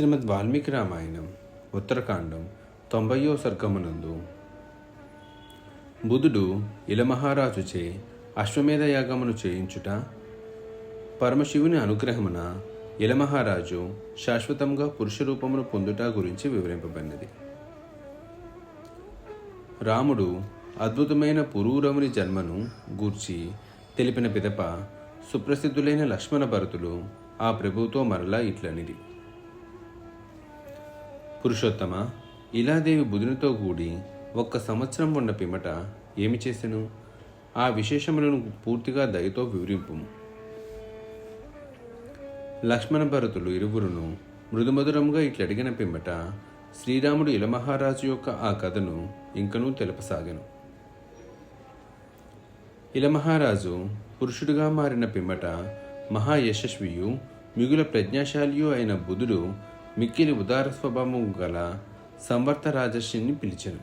శ్రీమద్ వాల్మీకి రామాయణం ఉత్తరకాండం తొంభయో సర్గమునందు. బుధుడు ఇలమహారాజుచే అశ్వమేధ యాగమును చేయించుట పరమశివుని అనుగ్రహమున ఇలమహారాజు శాశ్వతంగా పురుష రూపమును పొందుట గురించి వివరింపబడినది. రాముడు అద్భుతమైన పురూరముని జన్మను గూర్చి తెలిపిన పిదప సుప్రసిద్ధులైన లక్ష్మణ భరతులు ఆ ప్రభుతో మరలా ఇట్లనిది. పురుషోత్తమ ఇలాదేవి బుధునితో కూడి ఒక్క సంవత్సరం ఉన్న పిమ్మట ఏమి చేసెను? ఆ విశేషములను పూర్తిగా దయతో వివరింపు. లక్ష్మణ భరతులు ఇరువురును మృదుమధురముగా ఇట్లడిగిన పిమ్మట శ్రీరాముడు ఇలమహారాజు యొక్క ఆ కథను ఇంకనూ తెలుపసాగెను. ఇలమహారాజు పురుషుడిగా మారిన పిమ్మట మహాయశస్వియు మిగుల ప్రజ్ఞాశాలియు అయిన బుధుడు మిక్కిలి ఉదార స్వభావము గల సంవర్త రాజర్షిని పిలిచెను.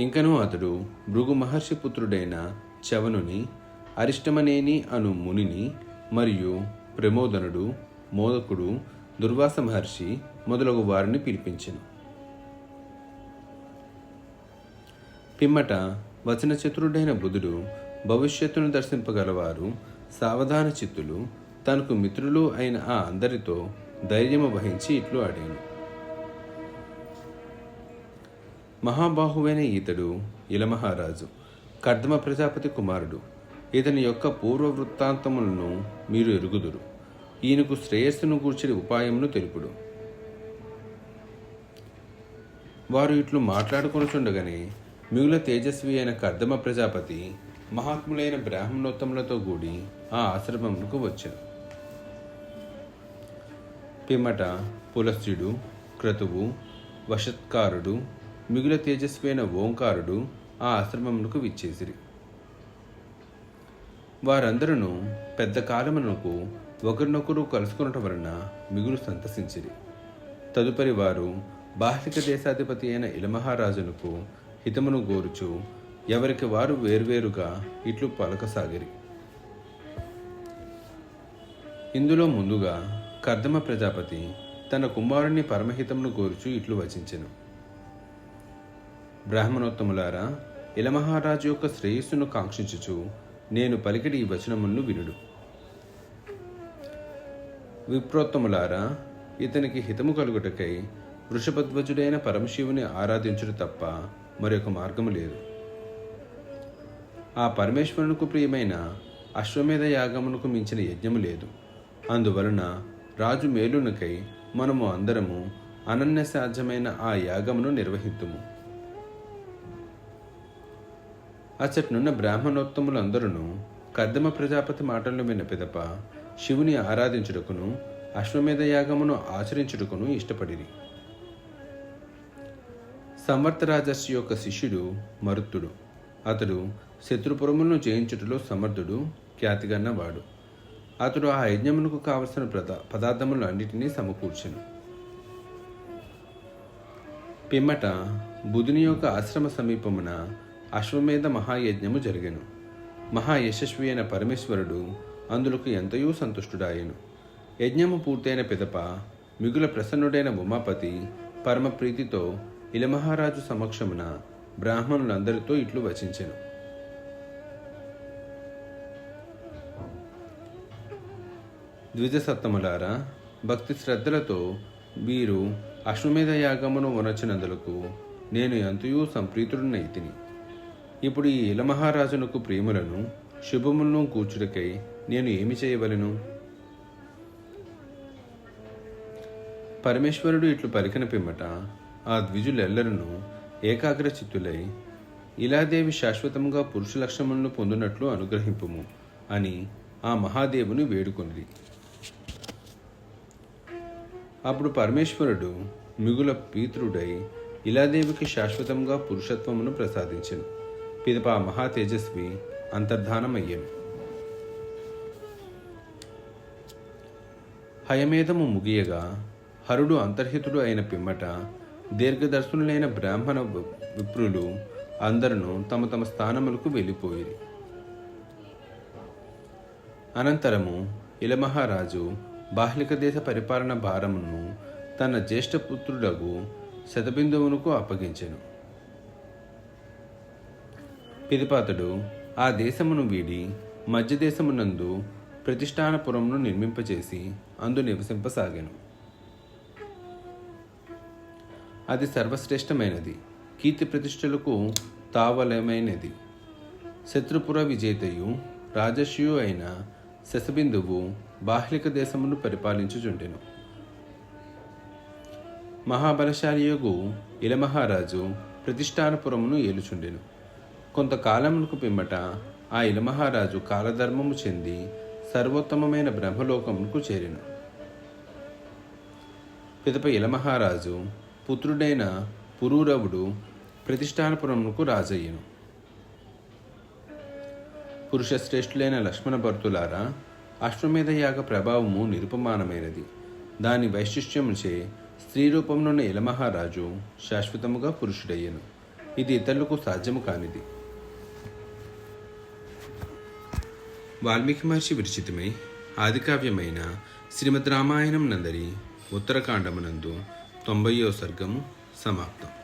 ఇంకనూ అతడు భృగు మహర్షి పుత్రుడైన చవనుని అరిష్టమనేని అను మునిని మరియు ప్రమోదనుడు మోదకుడు దుర్వాస మహర్షి మొదలగు వారిని పిలిపించెను. పిమ్మట వచన చతురుడైన బుధుడు భవిష్యత్తును దర్శింపగలవారు సావధాన చిత్తులు తనకు మిత్రులు అయిన ఆ అందరితో ధైర్యము వహించి ఇట్లు ఆడాను. మహాబాహువైన ఈతడు ఇలమహారాజు కర్దమ ప్రజాపతి కుమారుడు ఇతని యొక్క పూర్వ వృత్తాంతములను మీరు ఎరుగుదురు. ఈయనకు శ్రేయస్సును గూర్చిన ఉపాయమును తెలుపుడు. వారు ఇట్లు మాట్లాడుకొనుచుండగానే మిగుల తేజస్వి అయిన కర్దమ ప్రజాపతి మహాత్ములైన బ్రాహ్మణోత్తములతో కూడి ఆ ఆశ్రమములకు వచ్చారు పిమ్మట పులస్త్యుడు క్రతువు వషత్కారుడు మిగుల తేజస్వి అయిన ఓంకారుడు ఆ ఆశ్రమమునకు విచ్చేసిరి. వారందరూ పెద్ద కాలమునకు ఒకరినొకరు కలుసుకునటం వలన మిగులు సంతసించిరి. తదుపరి వారు బాహ్లిక దేశాధిపతి అయిన ఇలమహారాజునకు హితమును గోరుచు ఎవరికి వారు వేర్వేరుగా ఇట్లు పలకసాగిరి. ఇందులో ముందుగా కర్దమ ప్రజాపతి తన కుమారుని పరమహితమును కోరుచు ఇట్లు వచించెను. బ్రాహ్మణోత్తములారా ఇలమహారాజు యొక్క శ్రేయస్సును కాంక్షించుచు నేను పలికిడి ఈ వచనములను వినుడు. విప్రోత్తములారా ఇతనికి హితము కలుగుటకై వృషభధ్వజుడైన పరమశివుని ఆరాధించుడు తప్ప మరొక మార్గము లేదు. ఆ పరమేశ్వరునికి ప్రియమైన అశ్వమేధ యాగమునకు మించిన యజ్ఞము లేదు. అందువలన రాజు మేలునకై మనము అందరము అనన్య సాధ్యమైన ఆ యాగమును నిర్వహితుము. అచ్చట్నున్న బ్రాహ్మణోత్తములందరూ కద్దమ ప్రజాపతి మాటలను విన్న పిదప శివుని ఆరాధించుటకును అశ్వమేధ యాగమును ఆచరించుటకును ఇష్టపడిరి. సమర్థరాజర్షి యొక్క శిష్యుడు మరుత్తుడు. అతడు శత్రుపురములను జయించుటలో సమర్థుడు ఖ్యాతిగన్నవాడు. వాడు అతడు ఆ యజ్ఞమునకు కావలసిన పద పదార్థములు అన్నిటినీ సమకూర్చెను. పిమ్మట బుధుని యొక్క ఆశ్రమ సమీపమున అశ్వమేధ మహాయజ్ఞము జరిగెను. మహాయశస్వి అయిన పరమేశ్వరుడు అందులకు ఎంతయో సంతుష్టుడాయను. యజ్ఞము పూర్తయిన పిదప మిగుల ప్రసన్నుడైన ఉమాపతి పరమప్రీతితో ఇలమహారాజు సమక్షమున బ్రాహ్మణులందరితో ఇట్లు వచించెను. ద్విజసత్తములారా భక్తి శ్రద్ధలతో వీరు అశ్వమేధ యాగమును వనచినందులకు నేను ఎంతయూ సంప్రీతుడినైతిని. ఇప్పుడు ఈ ఇలమహారాజునకు ప్రేములను శుభములను కూర్చుడికై నేను ఏమి చేయవలను? పరమేశ్వరుడు ఇట్లు పలికిన పిమ్మట ఆ ద్విజులెల్లరను ఏకాగ్రచిత్తులై ఇలాదేవి శాశ్వతంగా పురుష లక్షణములను పొందినట్లు అనుగ్రహింపుము అని ఆ మహాదేవుని వేడుకొంది అప్పుడు పరమేశ్వరుడు మిగుల పీతృడై ఇలాదేవికి శాశ్వతంగా పురుషత్వమును ప్రసాదించను. పిదప మహా తేజస్వి అంతర్ధానమయ్యను. హయమేధము ముగియగా హరుడు అంతర్హితుడు అయిన పిమ్మట దీర్ఘదర్శనులైన బ్రాహ్మణ విప్రులు అందరూ తమ తమ స్థానములకు వెళ్ళిపోయిరి. అనంతరము ఇలమహారాజు బాహ్లిక దేశ పరిపాలన భారమును తన జ్యేష్ఠపుత్రుడగు శతబిందువునకు అప్పగించెను. పిదిపాతడు ఆ దేశమును వీడి మధ్యదేశమునందు ప్రతిష్టానపురమును నిర్మింపచేసి అందు నివసింపసాగాను. అది సర్వశ్రేష్టమైనది. కీర్తి ప్రతిష్టలకు తావలమైనది. శత్రుపుర విజేతయు రాజస్యు అయిన శశబిందువు బాహ్లిక దేశమును పరిపాలించుచుండెను. మహాబలశాలియగు ఇలమహారాజు ప్రతిష్టానపురమును ఏలుచుండెను. కొంతకాలమునకు పిమ్మట ఆ ఇలమహారాజు కాలధర్మము చెంది సర్వోత్తమమైన బ్రహ్మలోకమునకు చేరెను. పిదప ఇలమహారాజు పుత్రుడైన పురూరవుడు ప్రతిష్టానపురమునకు రాజయ్యను. పురుషశ్రేష్ఠులైన లక్ష్మణ భర్తులారా అశ్వమేధయాగ ప్రభావము నిరుపమానమైనది. దాని వైశిష్ట్యముచే స్త్రీ రూపంలోని ఇలమహారాజు శాశ్వతముగా పురుషుడయ్యను. ఇది ఇతరులకు సాధ్యము కానిది. వాల్మీకి మహర్షి విరచితమై ఆదికావ్యమైన శ్రీమద్ రామాయణం నందరి ఉత్తరకాండమునందు తొంభయో సర్గము సమాప్తం.